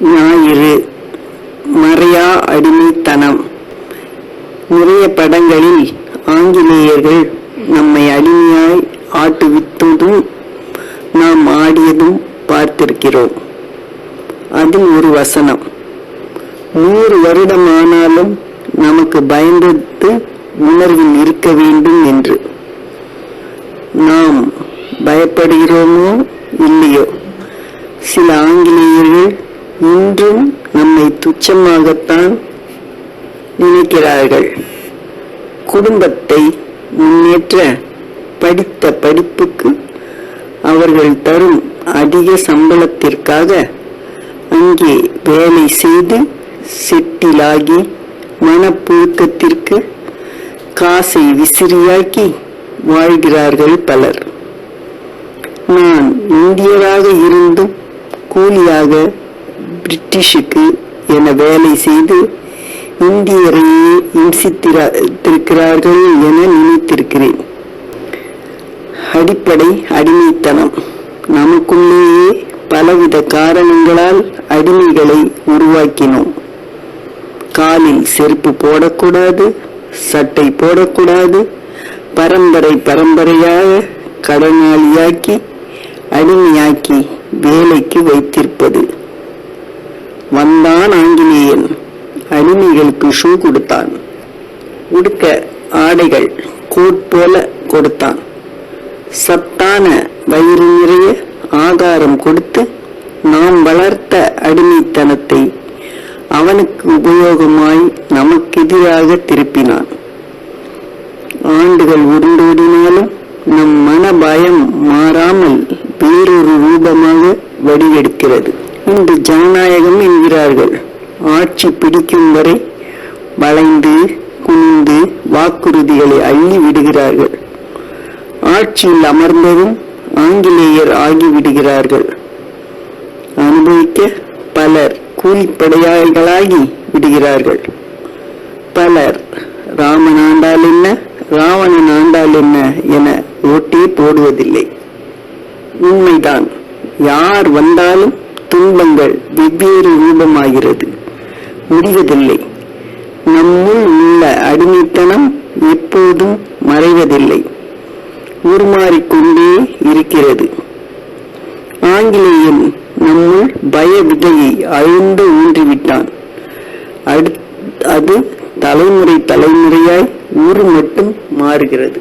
ஞாயிறு மறையா அடிமைத்தனம். நிறைய படங்களில் ஆங்கிலேயர்கள் நம்மை அடிமையாய் ஆட்டுவித்ததும் நாம் ஆடியதும் பார்த்திருக்கிறோம். அதில் ஒரு வசனம் நூறு வருடம் ஆனாலும் நமக்கு பயந்தது உணர்வில் இருக்க வேண்டும் என்று. நாம் பயப்படுகிறோமோ இல்லையோ? சில ஆங்கிலேயர்கள் இன்றும் நம்மை துச்சமாகத்தான் நினைக்கிறார்கள். குடும்பத்தை முன்னேற்ற படித்த படிப்புக்கு அவர்கள் தரும் அதிக சம்பளத்திற்காக அங்கே வேலை செய்து செட்டிலாகி மனப்புழுக்கத்திற்கு காசை விசிறியாக்கி வாழ்கிறார்கள் பலர். நான் இந்தியராக இருந்தும் கூலியாக பிரிட்டிஷுக்கு என வேலை செய்து இந்தியரையே இம்சித்திருக்கிறார்கள் என நினைத்திருக்கிறேன். அடிப்படை அடிமைத்தனம். நமக்குள்ளேயே பலவித காரணங்களால் அடிமைகளை உருவாக்கினோம். காலில் செருப்பு போடக்கூடாது சட்டை போடக்கூடாது பரம்பரை பரம்பரையாக கடனாளியாக்கி அடிமையாக்கி வேலைக்கு வை ஷூ கொடுத்தான். உடுக்க ஆடைகள் கோட் போல கொடுத்தான். சத்தான வயிறு நிறைய ஆகாரம் கொடுத்து நாம் வளர்த்த அடிமைத்தனத்தை அவனுக்கு உபயோகமாய் நமக்கு எதிராக திருப்பினான். ஆண்டுகள் உருண்டோடினாலும் நம் மன பயம் மாறாமல் வேறொரு ரூபமாக வடிவெடுக்கிறது. இன்று ஜனநாயகம் என்கிறார்கள். ஆட்சி பிடிக்கும் வரை வளைந்து குனிந்து வாக்குறுதிகளை அள்ளி விடுகிறார்கள். ஆட்சியில் அமர்ந்ததும் ஆங்கிலேயர் ஆகிவிடுகிறார்கள் அனுபவிக்க பலர் கூலிப்படையாளிகளாகி விடுகிறார்கள். பலர் ராமன் ஆண்டால் என்ன? ராவணன் ஆண்டால் என்ன? என ஓட்டே போடுவதில்லை. உண்மைதான் யார் வந்தாலும் துன்பங்கள் வெவ்வேறு ரூபமாகிறது. முடிவதில்லை. நம்முள் உள்ள அடிமைத்தனம் எப்போதும் மறைவதில்லை. உருமாறிக்கொண்டே இருக்கிறது. ஆங்கிலேயன் நம்முள் பய விதையை அழுந்து ஊன்றிவிட்டான். அது தலைமுறை தலைமுறையாய் ஊர் மட்டும் மாறுகிறது.